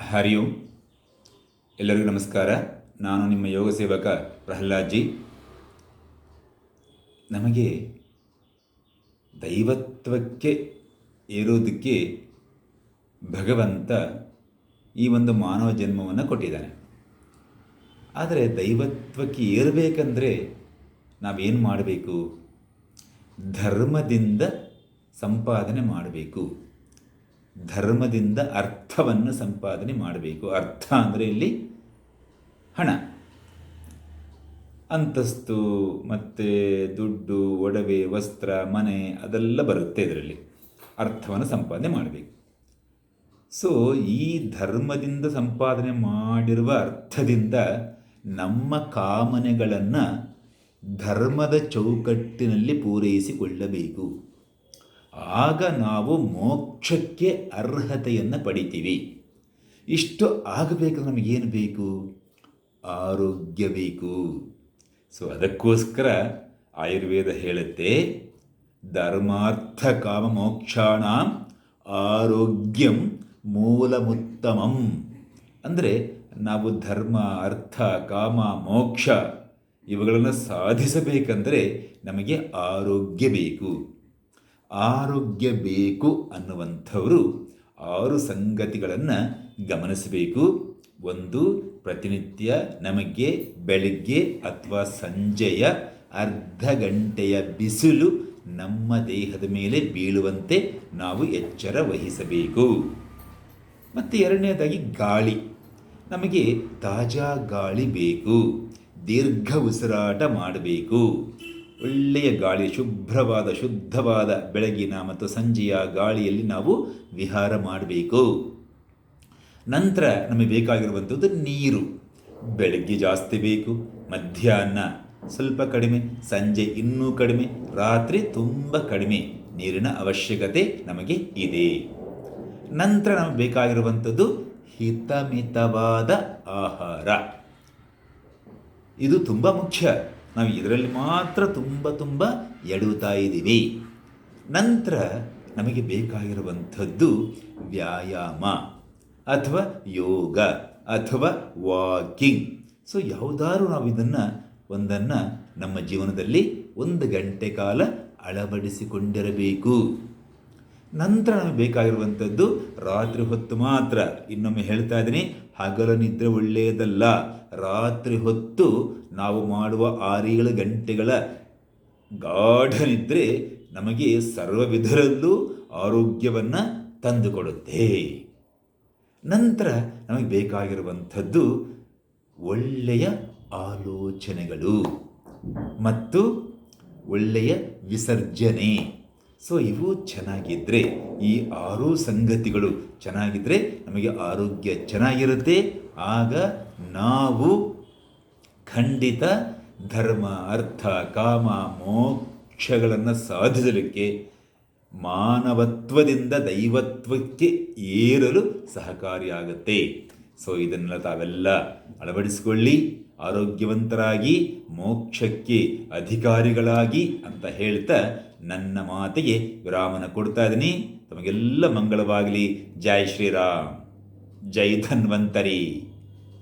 ಹರಿ ಓಂ ಎಲ್ಲರಿಗೂ ನಮಸ್ಕಾರ. ನಾನು ನಿಮ್ಮ ಯೋಗ ಸೇವಕ ಪ್ರಹ್ಲಾದ್ಜಿ. ನಮಗೆ ದೈವತ್ವಕ್ಕೆ ಏರೋದಕ್ಕೆ ಭಗವಂತ ಈ ಒಂದು ಮಾನವ ಜನ್ಮವನ್ನು ಕೊಟ್ಟಿದ್ದಾನೆ. ಆದರೆ ದೈವತ್ವಕ್ಕೆ ಏರಬೇಕಂದ್ರೆ ನಾವೇನು ಮಾಡಬೇಕು? ಧರ್ಮದಿಂದ ಸಂಪಾದನೆ ಮಾಡಬೇಕು. ಧರ್ಮದಿಂದ ಅರ್ಥವನ್ನು ಸಂಪಾದನೆ ಮಾಡಬೇಕು. ಅರ್ಥ ಅಂದರೆ ಇಲ್ಲಿ ಹಣ. ಅಂತಸ್ತು, ಮತ್ತು ದುಡ್ಡು, ಒಡವೆ, ವಸ್ತ್ರ, ಮನೆ ಅದೆಲ್ಲ ಬರುತ್ತೆ ಇದರಲ್ಲಿ. ಅರ್ಥವನ್ನು ಸಂಪಾದನೆ ಮಾಡಬೇಕು. ಸೊ ಈ ಧರ್ಮದಿಂದ ಸಂಪಾದನೆ ಮಾಡಿರುವ ಅರ್ಥದಿಂದ ನಮ್ಮ ಕಾಮನೆಗಳನ್ನು ಧರ್ಮದ ಚೌಕಟ್ಟಿನಲ್ಲಿ ಪೂರೈಸಿಕೊಳ್ಳಬೇಕು. ಆಗ ನಾವು ಮೋಕ್ಷಕ್ಕೆ ಅರ್ಹತೆಯನ್ನು ಪಡಿತೀವಿ. ಇಷ್ಟು ಆಗಬೇಕಂದ್ರೆ ನಮಗೇನು ಬೇಕು? ಆರೋಗ್ಯ ಬೇಕು. ಸೊ ಅದಕ್ಕೋಸ್ಕರ ಆಯುರ್ವೇದ ಹೇಳುತ್ತೆ, ಧರ್ಮಾರ್ಥ ಕಾಮ ಮೋಕ್ಷಾಣ ಆರೋಗ್ಯಂ ಮೂಲಮುತ್ತಮಂ. ಅಂದರೆ ನಾವು ಧರ್ಮ, ಅರ್ಥ, ಕಾಮ, ಮೋಕ್ಷ ಇವುಗಳನ್ನು ಸಾಧಿಸಬೇಕಂದರೆ ನಮಗೆ ಆರೋಗ್ಯ ಬೇಕು. ಆರೋಗ್ಯ ಬೇಕು ಅನ್ನುವಂಥವರು ಆರು ಸಂಗತಿಗಳನ್ನು ಗಮನಿಸಬೇಕು. ಒಂದು, ಪ್ರತಿನಿತ್ಯ ನಮಗೆ ಬೆಳಗ್ಗೆ ಅಥವಾ ಸಂಜೆಯ ಅರ್ಧ ಗಂಟೆಯ ಬಿಸಿಲು ನಮ್ಮ ದೇಹದ ಮೇಲೆ ಬೀಳುವಂತೆ ನಾವು ಎಚ್ಚರ ವಹಿಸಬೇಕು. ಮತ್ತು ಎರಡನೇದಾಗಿ ಗಾಳಿ. ನಮಗೆ ತಾಜಾ ಗಾಳಿ ಬೇಕು. ದೀರ್ಘ ಉಸಿರಾಟ ಮಾಡಬೇಕು. ಒಳ್ಳೆಯ ಗಾಳಿ, ಶುಭ್ರವಾದ, ಶುದ್ಧವಾದ ಬೆಳಗಿನ ಮತ್ತು ಸಂಜೆಯ ಗಾಳಿಯಲ್ಲಿ ನಾವು ವಿಹಾರ ಮಾಡಬೇಕು. ನಂತರ ನಮಗೆ ಬೇಕಾಗಿರುವಂಥದ್ದು ನೀರು. ಬೆಳಗ್ಗೆ ಜಾಸ್ತಿ ಬೇಕು, ಮಧ್ಯಾಹ್ನ ಸ್ವಲ್ಪ ಕಡಿಮೆ, ಸಂಜೆ ಇನ್ನೂ ಕಡಿಮೆ, ರಾತ್ರಿ ತುಂಬ ಕಡಿಮೆ. ನೀರಿನ ಅವಶ್ಯಕತೆ ನಮಗೆ ಇದೆ. ನಂತರ ನಮಗೆ ಬೇಕಾಗಿರುವಂಥದ್ದು ಹಿತಮಿತವಾದ ಆಹಾರ. ಇದು ತುಂಬ ಮುಖ್ಯ. ನಾವು ಇದರಲ್ಲಿ ಮಾತ್ರ ತುಂಬ ತುಂಬ ಎಡುತ್ತಾ ಇದ್ದೀವಿ. ನಂತರ ನಮಗೆ ಬೇಕಾಗಿರುವಂಥದ್ದು ವ್ಯಾಯಾಮ ಅಥವಾ ಯೋಗ ಅಥವಾ ವಾಕಿಂಗ್. ಸೊ ಯಾವುದಾದ್ರೂ ನಾವು ಇದನ್ನು ಒಂದನ್ನು ನಮ್ಮ ಜೀವನದಲ್ಲಿ ಒಂದು ಗಂಟೆ ಕಾಲ ಅಳವಡಿಸಿಕೊಂಡಿರಬೇಕು. ನಂತರ ನಮಗೆ ಬೇಕಾಗಿರುವಂಥದ್ದು ರಾತ್ರಿ ಹೊತ್ತು ಮಾತ್ರ. ಇನ್ನೊಮ್ಮೆ ಹೇಳ್ತಾ ಇದ್ದೀನಿ, ಹಗಲು ನಿದ್ರೆ ಒಳ್ಳೆಯದಲ್ಲ. ರಾತ್ರಿ ಹೊತ್ತು ನಾವು ಮಾಡುವ ಆರೇಳು ಗಂಟೆಗಳ ಗಾಢ ನಿದ್ರೆ ನಮಗೆ ಸರ್ವ ವಿಧರಲ್ಲೂ ಆರೋಗ್ಯವನ್ನು ತಂದುಕೊಡುತ್ತೆ. ನಂತರ ನಮಗೆ ಬೇಕಾಗಿರುವಂಥದ್ದು ಒಳ್ಳೆಯ ಆಲೋಚನೆಗಳು ಮತ್ತು ಒಳ್ಳೆಯ ವಿಸರ್ಜನೆ. ಸೊ ಇವು ಚೆನ್ನಾಗಿದ್ದರೆ ಈ ಆರು ಸಂಗತಿಗಳು ಚೆನ್ನಾಗಿದ್ದರೆ ನಮಗೆ ಆರೋಗ್ಯ ಚೆನ್ನಾಗಿರುತ್ತೆ. ಆಗ ನಾವು ಖಂಡಿತ ಧರ್ಮ, ಅರ್ಥ, ಕಾಮ, ಮೋಕ್ಷಗಳನ್ನು ಸಾಧಿಸಲಿಕ್ಕೆ ಮಾನವತ್ವದಿಂದ ದೈವತ್ವಕ್ಕೆ ಏರಲು ಸಹಕಾರಿಯಾಗುತ್ತೆ. ಸೊ ಇದನ್ನೆಲ್ಲ ತಾವೆಲ್ಲ ಅಳವಡಿಸಿಕೊಳ್ಳಿ. ಆರೋಗ್ಯವಂತರಾಗಿ, ಮೋಕ್ಷಕ್ಕೆ ಅಧಿಕಾರಿಗಳಾಗಿ ಅಂತ ಹೇಳ್ತಾ ನನ್ನ ಮಾತಿಗೆ ವಿರಾಮನ ಕೊಡ್ತಾ ಇದ್ದೀನಿ. ತಮಗೆಲ್ಲ ಮಂಗಳವಾಗಲಿ. ಜೈ ಶ್ರೀರಾಮ್. ಜೈ ಧನ್ವಂತರಿ.